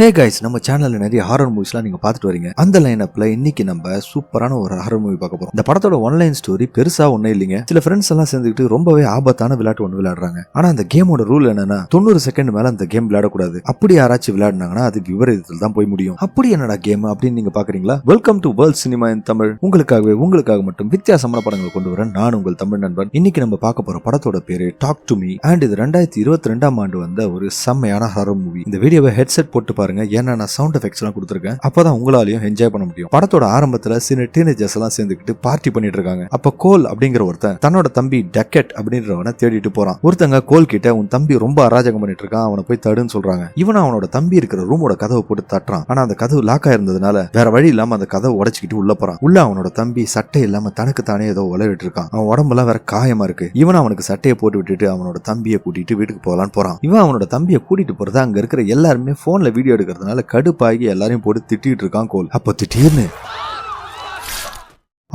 Hey guys நம்ம சேனல்ல நிறைய ஹாரர் மூவிஸ்லாம் நீங்க பார்த்துட்டு வரீங்க. அந்த லைனப்ல இன்னைக்கு நம்ம சூப்பரான ஒரு ஹாரர் மூவி பார்க்க போறோம். இந்த படத்தோட ஒன்லைன் ஸ்டோரி பெருசா ஒன்றும் இல்லைங்க. சில ஃப்ரெண்ட்ஸ் எல்லாம் சேர்ந்துக்கிட்டு ரொம்பவே ஆபத்தான விளையாட்டு ஒன்று விளையாடுறாங்க. ஆனா அந்த கேமோட ரூல் என்னன்னா தொண்ணூறு செகண்ட் மேல அந்த கேம் விளையாடக்கூடாது. அப்படி யாராச்சும் விளையாடினாங்கன்னா அதுக்கு விபரீதத்தில் தான் போய் முடியும். அப்படி என்னடா கேம் அப்படின்னு நீங்க பாக்குறீங்களா welcome to world cinema in Tamil உங்களுக்காகவே உங்களுக்காக மட்டும் வித்தியாசமான படங்களை கொண்டு வரேன். நான் உங்கள் தமிழ் நண்பன். இன்னைக்கு நம்ம பார்க்க போற படத்தோட பேரு டாக் டு மீ அண்ட் இது ரெண்டாயிரத்தி இருபத்தி ரெண்டாம் ஆண்டு வந்த ஒரு செம்மையான ஹாரர் மூவி இந்த வீடியோவை ஹெட்செட் போட்டு பாருங்க. ஏன்னா நான் சவுண்ட் எஃபெக்ட்ஸ் எல்லாம் கொடுத்துருக்கேன். அப்பதான் உங்களாலையும் என்ஜாய் பண்ண முடியும். படத்தோட ஆரம்பத்துல சில டீனேஜர்ஸ் எல்லாம் சேர்ந்துக்கிட்டு பார்ட்டி பண்ணிட்டு இருக்காங்க. அப்ப கோல் அப்படிங்கிற ஒருத்தன் தன்னோட தம்பி டக்கெட் அப்படின்றவனை தேடிட்டு போறான். ஒருத்தங்க கோல் கிட்ட உன் தம்பி ரொம்ப அராஜகம் பண்ணிட்டு இருக்கான் அவனை போய் தடுன்னு சொல்றாங்க. இவன் அவனோட தம்பி இருக்கிற ரூமோட கதவை போட்டு தட்டுறான். ஆனா அந்த கதவு லாக் ஆயிருந்ததுனால வேற வழி இல்லாம அந்த கதவை உடைச்சிக்கிட்டு உள்ள போறான். உள்ள அவனோட தம்பி சட்டை இல்லாம தனக்கு தானே ஏதோ உளவிட்டு இருக்கான். அவன் உடம்பெல்லாம் வேற காயமா இருக்கு. இவன் அவனுக்கு சட்டையை போட்டு விட்டுட்டு அவனோட தம்பியை கூட்டிட்டு வீட்டுக்கு போகலான்னு போறான். இவன் அவனோட தம்பியை கூட்டிட்டு போறது அங்க இருக்கிற எல்லாருமே போன்ல வீடியோ எடுக்கிறதுனால கடுப்பாகி எல்லாரையும் போட்டு திட்டிட்டு இருக்கான் கோல். அப்போ திடீர்னு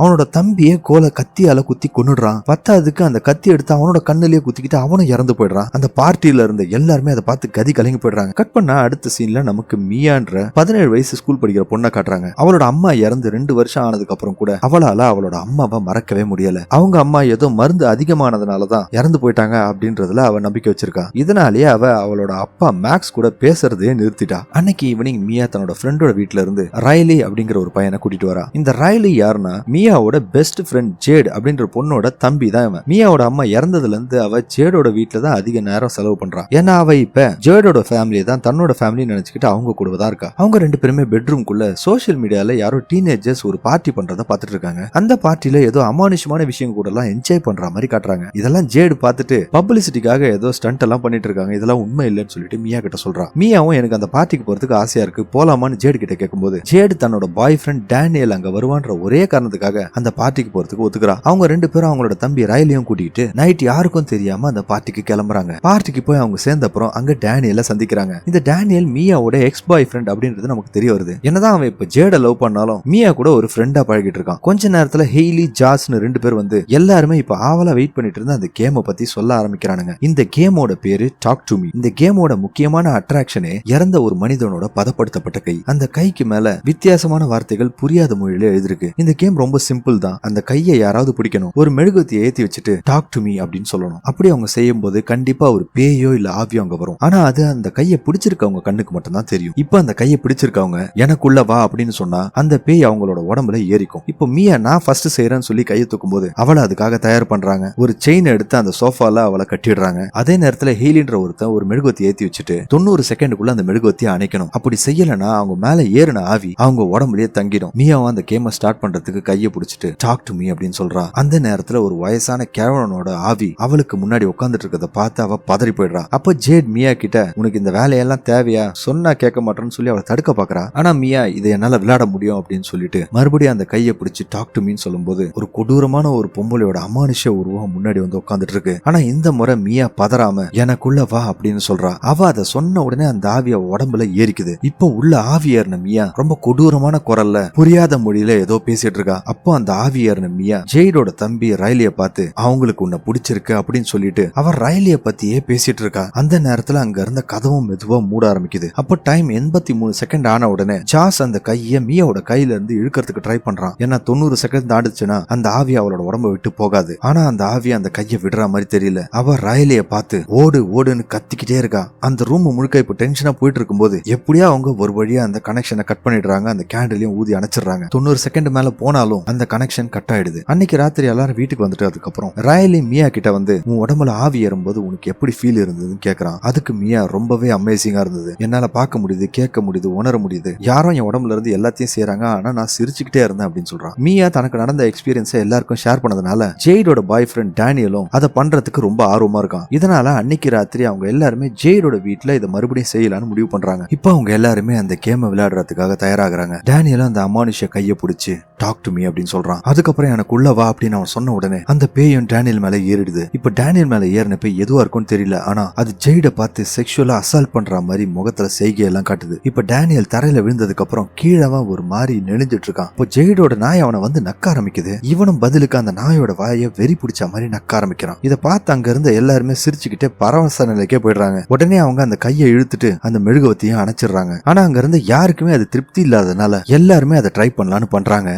அவனோட தம்பியை கோலை கத்தியால குத்தி கொண்டுடுறான் பத்தாவதுக்கு அந்த கத்தி எடுத்து அவனோட கண்ணுலயே குத்திக்கிட்டு அவனும் இறந்து போயிடுறான். அந்த பார்ட்டியில இருந்த எல்லாருமே அதை பார்த்து கதி கலங்கி போயிடுறாங்க. கட் பண்ணா அடுத்த சீன்ல நமக்கு மியான்ற பதினேழு வயசு ஸ்கூல் படிக்கிற பொண்ணை காட்டுறாங்க. அவளோட அம்மா இறந்து ரெண்டு வருஷம் ஆனதுக்கு அப்புறம் கூட அவளால அவளோட அம்மாவை மறக்கவே முடியல. அவங்க அம்மா ஏதோ மருந்து அதிகமானதுனாலதான் இறந்து போயிட்டாங்க அப்படின்றதுல அவ நம்பிக்கை வச்சிருக்கான் இதனாலேயே அவ அவளோட அப்பா மேக்ஸ் கூட பேசுறதே நிறுத்திட்டா. அன்னைக்கு ஈவினிங் மியா தன்னோட ஃப்ரெண்டோட வீட்ல இருந்து ரைலி அப்படிங்கிற ஒரு பையனை கூட்டிட்டு வரா. இந்த ரைலி யாருன்னா மியாவோட பெஸ்ட் ஃப்ரெண்ட் ஜேட் அப்படின்ற பொண்ணோட தம்பி தான் இவன். மியாவோட அம்மா இறந்ததுல இருந்து அவ ஜேடோட வீட்டுல தான் அதிக நேரம் செலவு பண்றான் ஏன்னா அவ இப்ப ஜேடோட ஃபேமிலியை தான் தன்னோட ஃபேமிலி நினைச்சுக்கிட்டு அவங்க கூட தான் இருக்கா. அவங்க ரெண்டு பேருமே பெட்ரூம்குள்ள சோஷியல் மீடியால யாரோ டீனேஜர்ஸ் ஒரு பார்ட்டி பண்றத பார்த்துட்டு இருக்காங்க. அந்த பார்ட்டில ஏதோ அமானுஷமான விஷயம் கூட எல்லாம் என்ஜாய் பண்ற மாதிரி காட்டுறாங்க. இதெல்லாம் ஜேடு பார்த்துட்டு பப்ளிசிட்டிக்காக ஏதோ ஸ்டண்ட் எல்லாம் பண்ணிட்டு இருக்காங்க. இதெல்லாம் உண்மை இல்லைன்னு சொல்லிட்டு மியா கிட்ட சொல்றான் மியாவும் எனக்கு அந்த பார்ட்டிக்கு போறதுக்கு ஆசையா இருக்கு. போலாமான்னு ஜேடு கிட்ட கேட்கும்போது ஜேடு தன்னோட பாய் ஃப்ரெண்ட் டேனியல் அங்க வருவான்ற ஒரே காரணத்துக்காக அந்த பார்ட்டிக்கு போறதுக்கு ஒத்துக்கிறா. அவங்க ரெண்டு பேரும் அவங்களோட தம்பி ரயிலையும் கூட்டிட்டு நைட் யாருக்கும் தெரியாம அந்த பார்ட்டிக்கு கிளம்புறாங்க. பார்ட்டிக்கு போய் அவங்க சேர்ந்த அப்புறம் அங்க டேனியல சந்திக்கிறாங்க. இந்த டேனியல் மியாவோட எக்ஸ் பாய் ஃப்ரெண்ட் அப்படின்றது நமக்கு தெரிய வருது. என்னதான் அவன் இப்ப ஜேட லவ் பண்ணாலும் மியா கூட ஒரு ஃப்ரெண்டா பழகிட்டு இருக்கான். கொஞ்ச நேரத்துல ஹெய்லி ஜாஸ்னு ரெண்டு பேர் வந்து எல்லாருமே இப்ப ஆவலா வெயிட் பண்ணிட்டு இருந்த அந்த கேமை பத்தி சொல்ல ஆரம்பிக்கிறானுங்க. இந்த கேமோட பேரு டாக் டு மீ இந்த கேமோட முக்கியமான அட்ராக்ஷனே இறந்த ஒரு மனிதனோட பதப்படுத்தப்பட்ட கை. அந்த கைக்கு மேல வித்தியாசமான வார்த்தைகள் புரியாத மொழியில எழுதிருக்கு இந்த கேம் ரொம்ப சிம்பிள் தான். அந்த கையை யாராவது பிடிக்கணும். ஒரு மெழுகுவத்தியை ஏத்தி வச்சுட்டு டாக் டு மீ அப்படின்னு சொல்லணும். அப்படி அவங்க செய்யும் போது கண்டிப்பா ஒரு பேயோ இல்ல ஆவியோ அங்க வரும். ஆனா அது அந்த கையை பிடிச்சிருக்கவங்க கண்ணுக்கு மட்டும்தான் தெரியும். இப்ப அந்த கையை பிடிச்சிருக்கவங்க எனக்குள்ள வா அப்படின்னு சொன்னா அந்த பேய் அவங்களோட உடம்புல ஏறிக்கும். இப்போ மீயா நான் ஃபர்ஸ்ட் செய்யறேன்னு சொல்லி கையை தூக்கும் போது அவளை அதுக்காக தயார் பண்றாங்க. ஒரு செயின் எடுத்து அந்த சோஃபால அவளை கட்டிடுறாங்க. அதே நேரத்துல ஹீலின்ற ஒருத்தன் ஒரு மெழுகுவத்தி ஏத்தி வச்சுட்டு தொண்ணூறு செகண்டுக்குள்ள அந்த மெழுகுவத்தியை அணைக்கணும். அப்படி செய்யலனா அவங்க மேல ஏறின ஆவி அவங்க உடம்புலயே தங்கிடும். மியாவும் அந்த கேமை ஸ்டார்ட் பண்றதுக்கு கையை பிடிச்சிட்டு டாக் டு மீ அப்படின்னு சொல்றா. அந்த நேரத்துல ஒரு வயசான கேவனோட ஆவி அவளுக்கு முன்னாடி உட்காந்துட்டு இருக்கத பார்த்து அவ பதறி போயிடுறா. அப்ப ஜேட் மியா கிட்ட உனக்கு இந்த வேலையெல்லாம் தேவையா? சொன்னா கேட்க மாட்டேன்னு சொல்லி அவளை தடுக்க பாக்குறா. ஆனா மியா இதை என்னால விளையாட முடியும் அப்படின்னு சொல்லிட்டு மறுபடியும் அந்த கையை பிடிச்சி டாக் டு மீன்னு சொல்லும்போது ஒரு கொடூரமான ஒரு பொம்பளையோட அமானுஷ உருவம் முன்னாடி வந்து உட்கார்ந்துட்டு இருக்கு. ஆனா இந்த முறை மியா பதறாம எனக்குள்ள வா அப்படின்னு சொல்றா. அவ அதை சொன்ன உடனே அந்த ஆவிய உடம்புல ஏறிக்குது. இப்போ உள்ள ஆவி ஏறின மியா ரொம்ப கொடூரமான குரல்ல புரியாத மொழியில ஏதோ பேசிட்டு இருக்கா. அப்போ அந்த ஆவி மியா ஜெயிடோட தம்பி ரயிலிய பார்த்து அவங்களுக்கு உன்னை பிடிச்சிருக்கு அப்படின்னு சொல்லிட்டு அவ ரயிலிய பத்தியே பேசிட்டு இருக்கா. அந்த நேரத்துல அங்க இருந்த கதவும் மெதுவா மூட ஆரம்பிக்குது. அப்போ டைம் எண்பத்தி மூணு செகண்ட் ஆன உடனே ஜாஸ் அந்த கைய மியாவோட கையில இருந்து இழுக்கிறதுக்கு ட்ரை பண்றான். ஏன்னா தொண்ணூறு செகண்ட் ஆடுச்சுன்னா அந்த ஆவி அவளோட உடம்ப விட்டு போகாது. ஆனா அந்த ஆவி அந்த கைய விடுற மாதிரி தெரியல. அவ ரயிலிய பார்த்து ஓடு ஓடுன்னு கத்திக்கிட்டே இருக்கா. அந்த ரூம் முழுக்க இப்ப டென்ஷனா போயிட்டு இருக்கும்போது எப்படியா அவங்க ஒரு வழியா அந்த கனெக்ஷனை கட் பண்ணிடுறாங்க. அந்த கேண்டிலையும் ஊதி அணைச்சிடுறாங்க. தொண்ணூறு செகண்ட் மேல போனாலும் அந்த கனெக்ஷன் கட் ஆயிடுது. அன்னைக்கு ராத்திரி எல்லாரும் வீட்டுக்கு வந்துட்டு அதுக்கப்புறம் ராயலி மியா கிட்ட வந்து உன் உடம்புல ஆவி ஏறும்போது உனக்கு எப்படி ஃபீல் இருந்ததுன்னு கேக்குறான். அதுக்கு மியா ரொம்பவே அமேசிங்கா இருந்தது. என்னால பார்க்க முடியுது கேட்க முடியுது உணர முடியுது. யாரும் என் உடம்புல இருந்து எல்லாத்தையும் செய்யறாங்க ஆனா நான் சிரிச்சுக்கிட்டே இருந்தேன் அப்படின்னு சொல்றான். மியா தனக்கு நடந்த எக்ஸ்பீரியன்ஸை எல்லாருக்கும் ஷேர் பண்ணதுனால ஜெய்டோட பாய் ஃப்ரெண்ட் டேனியலும் அதை பண்றதுக்கு ரொம்ப ஆர்வமா இருக்கான். இதனால அன்னைக்கு ராத்திரி அவங்க எல்லாருமே ஜெய்டோட வீட்டுல இதை மறுபடியும் செய்யலாம்னு முடிவு பண்றாங்க. இப்போ அவங்க எல்லாருமே அந்த கேமை விளையாடுறதுக்காக தயாராகிறாங்க. டேனியலும் அந்த அமானுஷ கையை பிடிச்சி டாக் டு மீ அப்படின்னு அப்படின்னு சொல்றான். அதுக்கப்புறம் எனக்கு உள்ள வா அப்படின்னு அவன் சொன்ன உடனே அந்த பேயும் டேனியல் மேல ஏறிடுது. இப்ப டேனியல் மேல ஏறின பேய் எதுவா இருக்கும்னு தெரியல. ஆனா அது ஜெயிட பார்த்து செக்ஷுவலா அசால்ட் பண்ற மாதிரி முகத்துல செய்கை எல்லாம் காட்டுது. இப்ப டேனியல் தரையில விழுந்ததுக்கு அப்புறம் கீழே ஒரு மாதிரி நெளிஞ்சிட்டு இருக்கான். இப்போ ஜெய்டோட நாய் அவனை வந்து நக்க ஆரம்பிக்குது. இவனும் பதிலுக்கு அந்த நாயோட வாயை வெறி பிடிச்ச மாதிரி நக்க ஆரம்பிக்கிறான். இதை பார்த்து அங்க இருந்த எல்லாருமே சிரிச்சுக்கிட்டே பரவச நிலைக்கே போயிடுறாங்க. உடனே அவங்க அந்த கையை இழுத்துட்டு அந்த மெழுகுவத்தையும் அணைச்சிடுறாங்க. ஆனா அங்க இருந்து யாருக்குமே அது திருப்தி இல்லாதனால எல்லாருமே அதை ட்ரை பண்ணலாம்னு பண்றாங்க.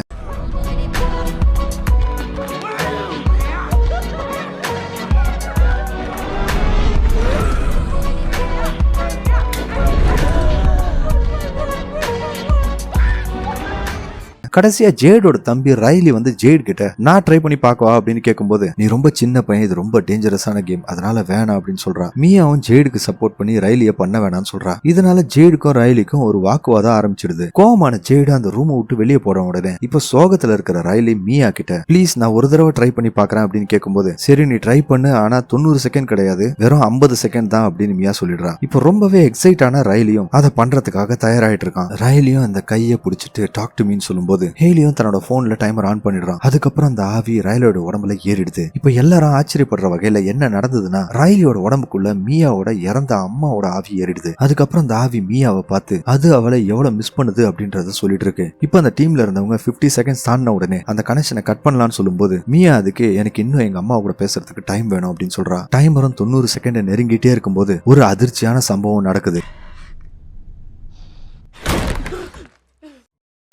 கடைசியா ஜேடோட தம்பி ரைலி வந்து ஜேட் கிட்ட நான் ட்ரை பண்ணி பாக்கவா அப்படின்னு கேட்கும்போது நீ ரொம்ப சின்ன பையன் இது ரொம்ப டேஞ்சரஸான கேம் அதனால வேணாம் அப்படின்னு சொல்றா. மியாவும் ஜேடுக்கு சப்போர்ட் பண்ணி ரைலிய பண்ண வேணாம்னு சொல்றா. இதனால ஜேடுக்கும் ரைலிக்கும் ஒரு வாக்குவாதம் ஆரம்பிச்சிடுது. கோமான ஜேடு அந்த ரூமை விட்டு வெளியே போட உடனே இப்ப சோகத்துல இருக்கிற ரைலி மியா கிட்ட ப்ளீஸ் நான் ஒரு தடவை ட்ரை பண்ணி பாக்குறேன் அப்படின்னு கேட்கும்போது சரி நீ ட்ரை பண்ணு. ஆனா தொண்ணூறு செகண்ட் கிடையாது. வெறும் ஐம்பது செகண்ட் தான் அப்படின்னு மியா சொல்லிடுறா. இப்போ ரொம்பவே எக்ஸைட் ஆன ரைலியும் அதை பண்றதுக்காக தயாராயிட்டு இருக்கான். ரைலியும் அந்த கையை பிடிச்சிட்டு டாக் டு மீன் சொல்லும்போது ஹேலியும் தன்னோட போன்ல டைமர் ஆன் பண்ணிடுறான். அதுக்கப்புறம் அந்த ஆவி ரயிலோட உடம்புல ஏறிடுது. இப்ப எல்லாரும் ஆச்சரியப்படுற வகையில என்ன நடந்ததுன்னா ரயிலியோட உடம்புக்குள்ள மியாவோட இறந்த அம்மாவோட ஆவி ஏறிடுது. அதுக்கப்புறம் அந்த ஆவி மியாவை பார்த்து அது அவளை எவ்வளவு மிஸ் பண்ணுது? அப்படின்றத சொல்லிட்டு இருக்கு. இப்ப அந்த டீம்ல இருந்தவங்க 50 செகண்ட்ஸ் தாண்டின உடனே அந்த கனெக்ஷனை கட் பண்ணலாம்னு சொல்லும்போது மியா அதுக்கு எனக்கு இன்னும் எங்க அம்மா கூட பேசுறதுக்கு டைம் வேணும் அப்படின்னு சொல்றா. டைமரும் தொண்ணூறு செகண்ட் நெருங்கிட்டே இருக்கும்போது ஒரு அதிர்ச்சியான சம்பவம் நடக்குது.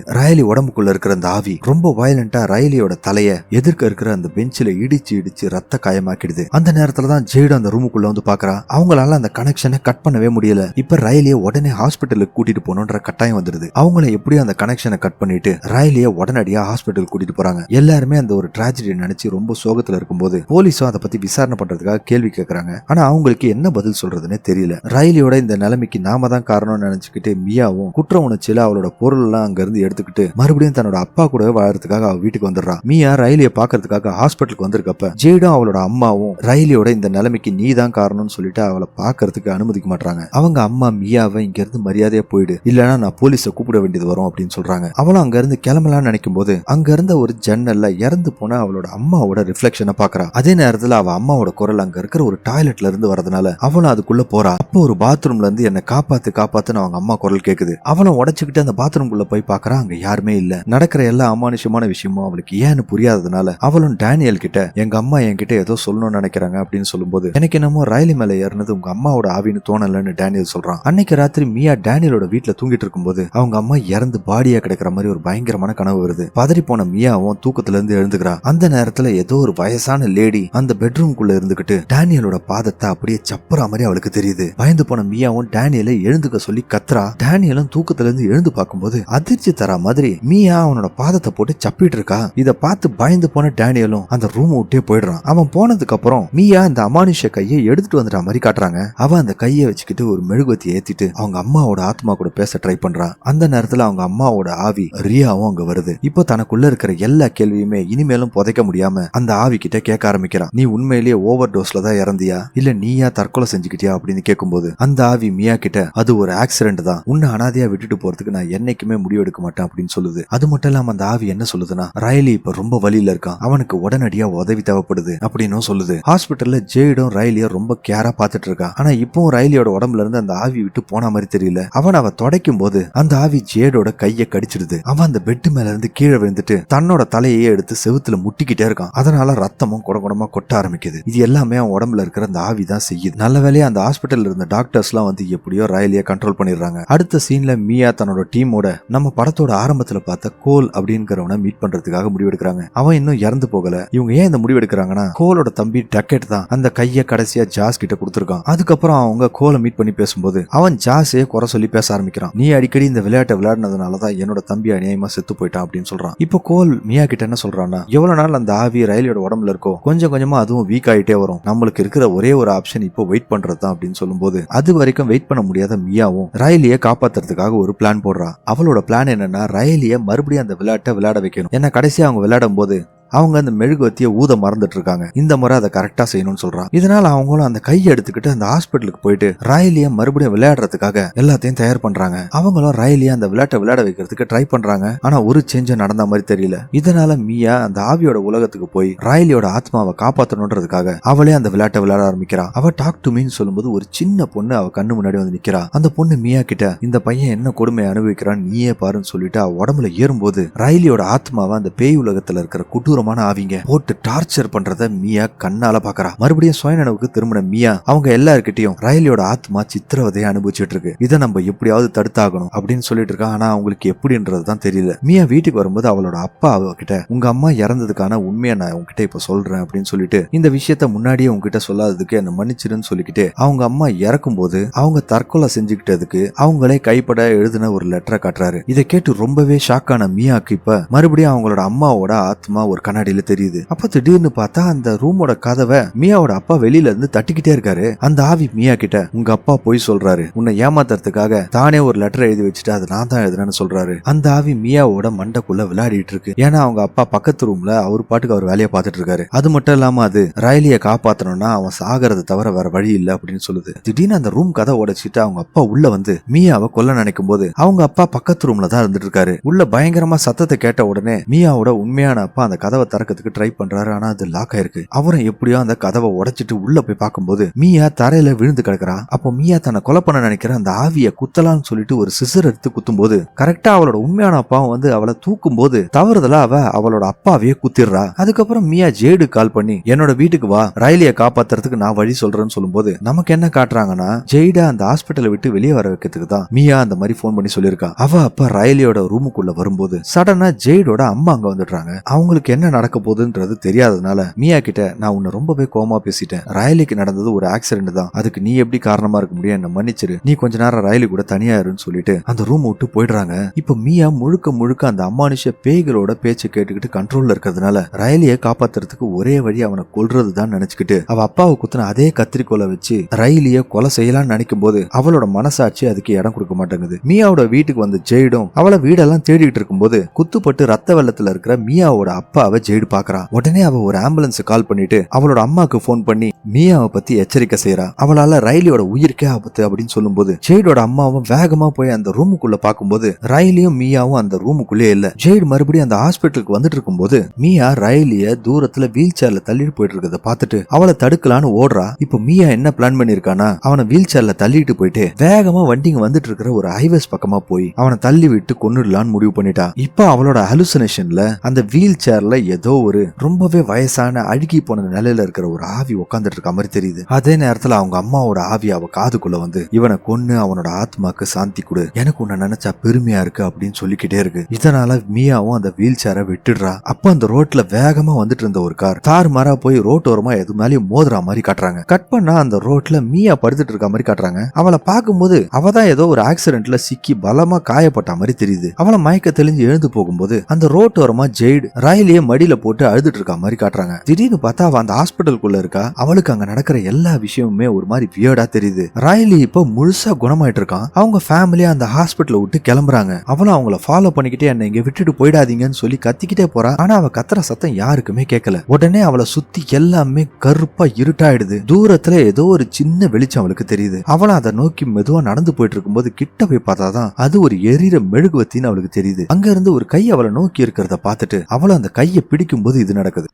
ரயலி உடம்புக்குள்ள இருக்கிற அந்த ஆவி ரொம்ப வயலண்டா ரயலியோட தலைய எதிர்க்க இருக்கிற அந்த பெஞ்சில இடிச்சு இடிச்சு ரத்த காயமாக்கிடுது. அந்த நேரத்துல தான் ஜெய்டு அந்த ரூமுக்குள்ள வந்து பாக்குறா. அவங்களால அந்த கனெக்ஷனை கட் பண்ணவே முடியல. இப்ப ரயிலிய உடனே ஹாஸ்பிட்டலுக்கு கூட்டிட்டு போகணுன்ற கட்டாயம் வந்துடுது. அவங்கள எப்படியும் அந்த கனெக்ஷனை கட் பண்ணிட்டு ரயிலிய உடனடியா ஹாஸ்பிட்டல் கூட்டிட்டு போறாங்க. எல்லாருமே அந்த ஒரு டிராஜடி நினைச்சு ரொம்ப சோகத்துல இருக்கும்போது போலீஸும் அதை பத்தி விசாரணை பண்றதுக்காக கேள்வி கேட்கறாங்க ஆனா அவங்களுக்கு என்ன பதில் சொல்றதுன்னே தெரியல. ரயிலியோட இந்த நிலைமைக்கு நாம தான் காரணம்னு நினைச்சுக்கிட்டு மியாவும் குற்ற உணர்ச்சியில அவளோட பொருள் எல்லாம் அங்க இருந்து எடுத்துக்கிட்டு மறுபடியும் தன்னோட அப்பா கூட வாழறதுக்காக அவ வீட்டுக்கு வந்துடுறா. மியா ரயிலிய பாக்குறதுக்காக ஹாஸ்பிட்டலுக்கு வந்திருக்கப்ப ஜேடும் அவளோட அம்மாவும் ரயிலியோட இந்த நிலைமைக்கு நீ தான் காரணம்னு சொல்லிட்டு அவளை பாக்குறதுக்கு அனுமதிக்க மாட்டாங்க அவங்க அம்மா மியாவை இங்க இருந்து மரியாதையா போயிடு இல்லனா நான் போலீஸை கூப்பிட வேண்டியது வரும் அப்படின்னு சொல்றாங்க. அவளும் அங்க இருந்து கிளம்பலாம்னு நினைக்கும் போது அங்க இருந்த ஒரு ஜன்னல்ல இறந்து போன அவளோட அம்மாவோட ரிஃப்ளெக்ஷனை பாக்குறா அதே நேரத்துல அவ அம்மாவோட குரல் அங்க இருக்கிற ஒரு டாய்லெட்ல இருந்து வரதுனால அவளும் அதுக்குள்ள போறா. அப்போ ஒரு பாத்ரூம்ல இருந்து என்ன காப்பாத்து காப்பாத்துன்னு அவங்க அம்மா குரல் கேக்குது. அவளும் உடச்சுக்கிட்டு அந்த பாத்ரூம்குள்ள போய் பாக்குறா அங்க யாருமே இல்ல. நடக்கிற எல்லா அமானுஷமான விஷயமும் அவளுக்கு ஏன்னு புரியாததுனால அவளும் டேனியல் கிட்ட எங்க அம்மா என்கிட்ட ஏதோ சொல்லணும்னு நினைக்கிறாங்க அப்படின்னு சொல்லும்போது எனக்கு என்னமோ ரயிலி மேல ஏறினது உங்க அம்மாவோட ஆவின்னு தோணலன்னு டேனியல் சொல்றான். அன்னைக்கு ராத்திரி மியா டேனியலோட வீட்டுல தூங்கிட்டு இருக்கும்போது அவங்க அம்மா இறந்து பாடியா கிடக்கிற மாதிரி ஒரு பயங்கரமான கனவு வருது. பதறி போன மியாவும் தூக்கத்துல இருந்து எழுந்துக்கிறா. அந்த நேரத்துல ஏதோ ஒரு வயசான லேடி அந்த பெட்ரூம்குள்ள இருந்துகிட்டு டேனியலோட பாதத்தை அப்படியே சப்புறா மாதிரி அவளுக்கு தெரியுது. பயந்து போன மியாவும் டேனியலை எழுந்துக்க சொல்லி கத்துறா. டேனியலும் தூக்கத்துல இருந்து எழுந்து பார்க்கும்போது அதிர்ச்சி தர மாதிரி மீயா அவனோட பாதத்தை போட்டு சப்பிட்டு இருக்கா. இத பார்த்து பயந்து போன டேனியலும் அந்த ரூம் விட்டே போயிடுறான். அவன் போனதுக்கு அப்புறம் மீயா அந்த அமானுஷ கையை எடுத்துட்டு வந்துட்ட மாதிரி காட்டுறாங்க. அவன் அந்த கையை வச்சுக்கிட்டு ஒரு மெழுகுவத்தி ஏத்திட்டு அவங்க அம்மாவோட ஆத்மா கூட பேச ட்ரை பண்றான் அந்த நேரத்துல அவங்க அம்மாவோட ஆவி ரியாவும் அங்க வருது. இப்போ தனக்குள்ள இருக்கிற எல்லா கேள்வியுமே இனிமேலும் புதைக்க முடியாம அந்த ஆவி கிட்ட கேட்க ஆரம்பிக்கிறான். நீ உண்மையிலேயே ஓவர் டோஸ்ல தான் இறந்தியா? இல்ல நீயா தற்கொலை செஞ்சுக்கிட்டியா அப்படின்னு கேட்கும்போது அந்த ஆவி மியா கிட்ட அது ஒரு ஆக்சிடென்ட் தான். உன்னை அனாதையா விட்டுட்டு போறதுக்கு நான் என்னைக்குமே முடிவெடுக்க எடுக்க அப்படின்னு சொல்லுது. அது மட்டும் இல்லாம அந்த ஆவி என்ன சொல்லுதுன்னா ரயிலி இப்ப ரொம்ப வழியில இருக்கான். அவனுக்கு உடனடியா உதவி தேவைப்படுது அப்படின்னு சொல்லுது. ஹாஸ்பிட்டல்ல ஜெயிடும் ரயிலிய ரொம்ப கேரா பாத்துட்டு இருக்கான். ஆனா இப்பவும் ரயிலியோட உடம்புல இருந்து அந்த ஆவி விட்டு போன மாதிரி தெரியல. அவன் அவ தொடைக்கும் போது அந்த ஆவி ஜேடோட கையை கடிச்சிடுது. அவன் அந்த பெட்டு மேல இருந்து கீழே விழுந்துட்டு தன்னோட தலையே எடுத்து செவுத்துல முட்டிக்கிட்டே இருக்கான். அதனால ரத்தமும் குடகுடமா கொட்ட ஆரம்பிக்குது. இது எல்லாமே அவன் உடம்புல இருக்கிற அந்த ஆவி தான் செய்யுது. நல்ல வேலையா அந்த ஹாஸ்பிட்டல் இருந்த டாக்டர்ஸ் எல்லாம் வந்து எப்படியோ ரயிலிய கண்ட்ரோல் பண்ணிடுறாங்க. அடுத்த சீன்ல மியா தன்னோட டீமோட நம்ம படத்தோட ஆரம்பத்துல பார்த்த கோல் அப்படிங்கிறவனை மீட் பண்றதுக்காக முடிவெடுக்கிறாங்க. அவன் இன்னும் இறந்து போகல. இவங்க ஏன் இந்த முடிவு எடுக்கிறாங்கன்னா கோலோட தம்பி டக்கெட் தான். அந்த கையை கடைசியா ஜாஸ் கிட்ட கொடுத்துருக்கான். அதுக்கப்புறம் அவங்க கோலை மீட் பண்ணி பேசும்போது அவன் ஜாஸே குறை சொல்லி பேச ஆரம்பிக்கிறான். நீ அடிக்கடி இந்த விளையாட்டை விளையாடினதுனாலதான் என்னோட தம்பி அநியாயமா செத்து போயிட்டான் அப்படின்னு சொல்றான். இப்போ கோல் மியா கிட்ட என்ன சொல்றான்னா எவ்வளவு நாள் அந்த ஆவி ரயிலோட உடம்புல இருக்கோ கொஞ்சம் கொஞ்சமா அதுவும் வீக் ஆயிட்டே வரும். நம்மளுக்கு இருக்கிற ஒரே ஒரு ஆப்ஷன் இப்போ வெயிட் பண்றது தான் அப்படின்னு சொல்லும்போது அது வரைக்கும் வெயிட் பண்ண முடியாத மியாவும் ரயிலையே காப்பாத்துறதுக்காக ஒரு பிளான் போடுறா. அவளோட பிளான் என்னன்னா ரயிலிய மறுபடியும் அந்த விளையாட்டை விளையாட வைக்கணும். ஏன்னா கடைசியா அவங்க விளையாடும் போது அவங்க அந்த மெழுகுவத்தியை ஊத மறந்துட்டு இருக்காங்க இந்த முறை அதை கரெக்டா செய்யணும்னு சொல்றான். இதனால அவங்களும் அந்த கையை எடுத்துக்கிட்டு அந்த ஹாஸ்பிட்டலுக்கு போயிட்டு ராயலிய மறுபடியும் விளையாடுறதுக்காக எல்லாத்தையும் தயார் பண்றாங்க. அவங்களும் ராயலிய அந்த விளையாட்டை விளையாட வைக்கிறதுக்கு ட்ரை பண்றாங்க. ஆனா ஒரு சேஞ்சும் நடந்த மாதிரி தெரியல. இதனால மியா அந்த ஆவியோட உலகத்துக்கு போய் ராயலியோட ஆத்மாவை காப்பாத்தணுன்றதுக்காக அவளே அந்த விளையாட்டை விளையாட ஆரம்பிக்கிறா. அவ டாக் டு மீன்னு சொல்லும்போது ஒரு சின்ன பொண்ணு அவ கண்ணு முன்னாடி வந்து நிக்கிறா. அந்த பொண்ணு மியா கிட்ட இந்த பையன் என்ன கொடுமை அனுபவிக்கிறான் நீயே பாருன்னு சொல்லிட்டு அவ உடம்புல ஏறும்போது ராயலியோட ஆத்மாவை அந்த பேய் உலகத்துல இருக்கிற கொடூரமான ஆவிங்க. போட்டு டார்ச்சர் பண்றத மியா கண்ணால பாக்குறா. மறுபடியும் சுயநனவுக்கு திரும்பின மியா அவங்க எல்லாருக்கிட்டையும் ரயிலியோட ஆத்மா சித்திரவதையை அனுபவிச்சுட்டு இருக்கு. இதை நம்ம எப்படியாவது தடுத்தாகணும் அப்படின்னு சொல்லிட்டு இருக்கா. ஆனா அவங்களுக்கு எப்படின்றது தான் தெரியல. மியா வீட்டுக்கு வரும்போது அவளோட அப்பா அவகிட்ட உங்க அம்மா இறந்ததுக்கான உண்மையை நான் உங்ககிட்ட இப்ப சொல்றேன் அப்படின்னு சொல்லிட்டு இந்த விஷயத்த முன்னாடியே உங்ககிட்ட சொல்லாததுக்கு என்ன மன்னிச்சிருன்னு சொல்லிக்கிட்டு அவங்க அம்மா இறக்கும் போது அவங்க தற்கொலை செஞ்சுக்கிட்டதுக்கு அவங்களே கைப்பட எழுதின ஒரு லெட்டரை காட்டுறாரு. இதை கேட்டு ரொம்பவே ஷாக்கான மியாக்கு இப்ப மறுபடியும் அவங்களோட அம்மாவோட ஆத்மா ஒரு கண்ணாடியில தெரியுது. அப்ப திடீர்னு பார்த்தா அந்த ரூமோட கதவை மியாவோட அப்பா வெளியில இருந்து தட்டிக்கிட்டே இருக்காரு. அந்த ஆவி மியா கிட்ட உங்க அப்பா போய் சொல்றாரு. உன்னை ஏமாத்துறதுக்காக தானே ஒரு லெட்டர் எழுதி வச்சுட்டு அதை நான் தான் எழுதுறேன்னு சொல்றாரு. அந்த ஆவி மியாவோட மண்டக்குள்ள விளையாடிட்டு இருக்கு. ஏன்னா அவங்க அப்பா பக்கத்து ரூம்ல அவர் பாட்டுக்கு அவர் வேலையை பார்த்துட்டு இருக்காரு. அது மட்டும் இல்லாம அது ராயலிய காப்பாத்தணும்னா அவன் சாகிறத தவிர வேற வழி இல்ல அப்படின்னு சொல்லுது. திடீர்னு அந்த ரூம் கதை உடைச்சிட்டு அவங்க அப்பா உள்ள வந்து மியாவை கொல்ல நினைக்கும் போது அவங்க அப்பா பக்கத்து ரூம்ல தான் இருந்துட்டு இருக்காரு. உள்ள பயங்கரமா சத்தத்தை கேட்ட உடனே மியாவோட உண்மையான அப்பா அந்த கதவை திறக்கிறதுக்கு ட்ரை பண்றாரு. ஆனா அது லாக் ஆயிருக்கு. அவரும் எப்படியோ அந்த கதவை உடைச்சிட்டு உள்ள போய் பார்க்கும்போது மியா தரையில விழுந்து கிடக்குறா. அப்போ மியா தன்னை கொலை பண்ண நினைக்கிற அந்த ஆவிய குத்தலாம்னு சொல்லிட்டு ஒரு சிசர் எடுத்து குத்தும் போது கரெக்டா அவளோட உண்மையான அப்பாவும் வந்து அவளை தூக்கும் போது தவறுதலா அவ அவளோட அப்பாவையே குத்திடுறா. அதுக்கப்புறம் மியா ஜேடு கால் பண்ணி என்னோட வீட்டுக்கு வா. ரயிலிய காப்பாத்துறதுக்கு நான் வழி சொல்றேன்னு சொல்லும்போது நமக்கு என்ன காட்டுறாங்கன்னா ஜெய்டா அந்த ஹாஸ்பிட்டலை விட்டு வெளியே வர வைக்கிறதுக்கு தான் மியா அந்த மாதிரி போன் பண்ணி சொல்லியிருக்கா. அவ அப்ப ரயிலியோட ரூமுக்குள்ள வரும்போது சடனா ஜெய்டோட அம்மா அங்க வந்துடுறாங்க. அவங்களுக்கு என்ன நடக்க போகுதுன்றது தெரியாததுனால மியா கிட்ட நான் உன்னை ரொம்பவே கோமா பேசிட்டேன். ரயிலுக்கு நடந்தது ஒரு ஆக்சிடென்ட் தான். அதுக்கு நீ எப்படி காரணமா இருக்க முடியும்? என்ன மன்னிச்சிரு. நீ கொஞ்ச நேரம் ரயிலு கூட தனியா இருன்னு சொல்லிட்டு அந்த ரூம் விட்டு போயிடுறாங்க. இப்ப மியா முழுக்க முழுக்க அந்த அம்மானுஷ பேய்களோட பேச்சை கேட்டுக்கிட்டு கண்ட்ரோல்ல இருக்கிறதுனால ரயிலியை காப்பாத்துறதுக்கு ஒரே வழி அவனை கொல்றது தான் நினைச்சுக்கிட்டு அவ அப்பாவை குத்துன அதே கத்திரிக்கோலை வச்சு ரயிலிய கொலை செய்யலாம்னு நினைக்கும் போது அவளோட மனசாட்சி அதுக்கு இடம் கொடுக்க மாட்டேங்குது. மியாவோட வீட்டுக்கு வந்து ஜெயிடும் அவளை வீடெல்லாம் தேடிட்டு இருக்கும்போது குத்துப்பட்டு ரத்த வெள்ளத்துல இருக்கிற மியாவோட அப்பாவை ஜெய்டு பாக்குறான் உடனே அவ ஒரு ஆம்புலன்ஸ் கால் பண்ணிட்டு அவளோட அம்மாக்கு ஃபோன் பண்ணி மீயாவை பத்தி எச்சரிக்கை செய்யறா அவளால ரயிலியோட உயிருக்கே ஆபத்து அப்படின்னு சொல்லும்போது ஜெய்டோட அம்மாவும் வேகமா போய் அந்த ரூமுக்குள்ள பார்க்கும்போது ரயிலியும் மீயாவும் அந்த ரூமுக்குள்ளே இல்ல. ஜெய்டு மறுபடியும் அந்த ஹாஸ்பிட்டலுக்கு வந்துட்டு இருக்கும்போது மீயா ரயிலிய தூரத்துல வீல் சேர்ல தள்ளிட்டு போயிட்டு இருக்கிறத பார்த்துட்டு அவளை தடுக்கலான்னு ஓடுறா. இப்போ மியா என்ன பிளான் பண்ணிருக்கானா? அவனை வீல் சேர்ல தள்ளிட்டு போயிட்டு வேகமா வண்டிங்க வந்துட்டு இருக்கிற ஒரு ஹைவேஸ் பக்கமா போய் அவனை தள்ளி விட்டு கொண்டுடலான்னு முடிவு பண்ணிட்டா. இப்போ அவளோட ஹலுசினேஷன்ல அந்த வீல் சேர்ல ஏதோ ஒரு ரொம்பவே வயசான அழுகி போன நிலையில இருக்கிற ஒரு ஆவி உட்காந்துட்டு இருக்க மாதிரி தெரியுது. அதே நேரத்துல அவங்க அம்மாவோட ஆவி அவ காதுக்குள்ள வந்து இவனை கொன்னு அவனோட ஆத்மாக்கு சாந்தி கொடு. எனக்கு உன்னை நினைச்சா பெருமையா இருக்கு அப்படின்னு சொல்லிக்கிட்டே இருக்கு. இதனால மியாவும் அந்த வீல் சேரை விட்டுடுறா. அப்ப அந்த ரோட்ல வேகமா வந்துட்டு இருந்த ஒரு கார் தார் மாறா போய் ரோட்டோரமா எது மேலயும் மோதுற மாதிரி காட்டுறாங்க. கட் பண்ணா அந்த ரோட்ல மியா படுத்துட்டு இருக்க மாதிரி காட்டுறாங்க. அவளை பார்க்கும்போது அவ தான் ஏதோ ஒரு ஆக்சிடென்ட்ல சிக்கி பலமா காயப்பட்ட மாதிரி தெரியுது. அவளை மயக்க தெளிஞ்சு எழுந்து போகும்போது அந்த ரோட் ஓரமா ஜெய்டு ரயிலே மடியில போட்டு அழுதுட்டு இருக்க மாதிரி காட்டுறாங்க. திடீர்னு பார்த்தா அவ அந்த ஹாஸ்பிட்டலுக்குள்ள இருக்கா? அவளுக்கு அங்க நடக்கிற எல்லா விஷயமுமே ஒரு மாதிரி வியர்டா தெரியுது. ராயலி இப்போ முழுசா குணமாயிட்டு இருக்கான் அவங்க ஃபேமிலியா அந்த ஹாஸ்பிட்டலை விட்டு கிளம்புறாங்க. அவளும் அவங்கள ஃபாலோ பண்ணிக்கிட்டே என்ன இங்க விட்டுட்டு போயிடாதீங்கன்னு சொல்லி கத்திக்கிட்டே போறா. ஆனா அவ கத்துற சத்தம் யாருக்குமே கேட்கல உடனே அவளை சுத்தி எல்லாமே கருப்பா இருட்டாயிடுது. தூரத்துல ஏதோ ஒரு சின்ன வெளிச்சம் அவளுக்கு தெரியுது. அவளும் அதை நோக்கி மெதுவா நடந்து போயிட்டு இருக்கும்போது கிட்ட போய் பார்த்தாதான் அது ஒரு எரியிற மெழுகுவத்தின்னு அவளுக்கு தெரியுது. அங்க இருந்து ஒரு கை அவளை நோக்கி இருக்கிறத பார்த்துட்டு அவளும் அந்த கையை பிடிக்கும்போது இது நடக்குது.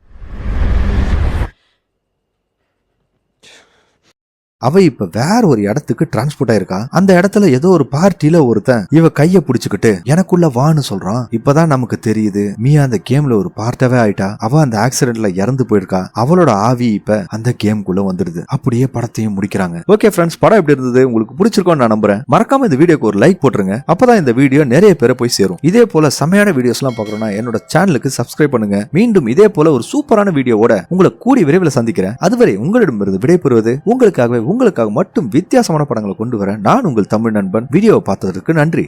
அவ இப்ப வேற ஒரு இடத்துக்கு டிரான்ஸ்போர்ட் ஆயிருக்கா அந்த இடத்துல ஏதோ ஒரு பார்ட்டில ஒருத்தன் இவ கைய புடிச்சுக்கிட்டு எனக்குள்ள வான்னு சொல்றான். இப்பதான் நமக்கு தெரியுது. மியா அந்த கேம்ல ஒரு பார்ட்டாவே ஆயிட்டா. அவ அந்த ஆக்சிடென்ட்ல இறந்து போயிருக்கா. அவளோட ஆவி இப்ப அந்த கேம்குள்ள வந்துருது அப்படியே படத்தையும் முடிக்கிறாங்க. ஓகே ஃப்ரெண்ட்ஸ் படம் எப்படி இருந்தது? உங்களுக்கு பிடிச்சிருக்கோம்னு நான் நம்புறேன். மறக்காம இந்த வீடியோக்கு ஒரு லைக் போட்டுருங்க. அப்பதான் இந்த வீடியோ நிறைய பேரை போய் சேரும். இதே போல செமையான வீடியோஸ் எல்லாம் பாக்குறோம்னா என்னோட சேனலுக்கு சப்ஸ்கிரைப் பண்ணுங்க. மீண்டும் இதே போல ஒரு சூப்பரான வீடியோவோட உங்களை கூடி விரைவில் சந்திக்கிறேன். அதுவரை உங்களிடமிருந்து விடைபெறுவது உங்களுக்காகவே உங்களுக்காக மட்டும் வித்தியாசமான படங்களை கொண்டு வர நான் உங்கள் தமிழ் நண்பன் வீடியோவை பார்த்ததற்கு நன்றி.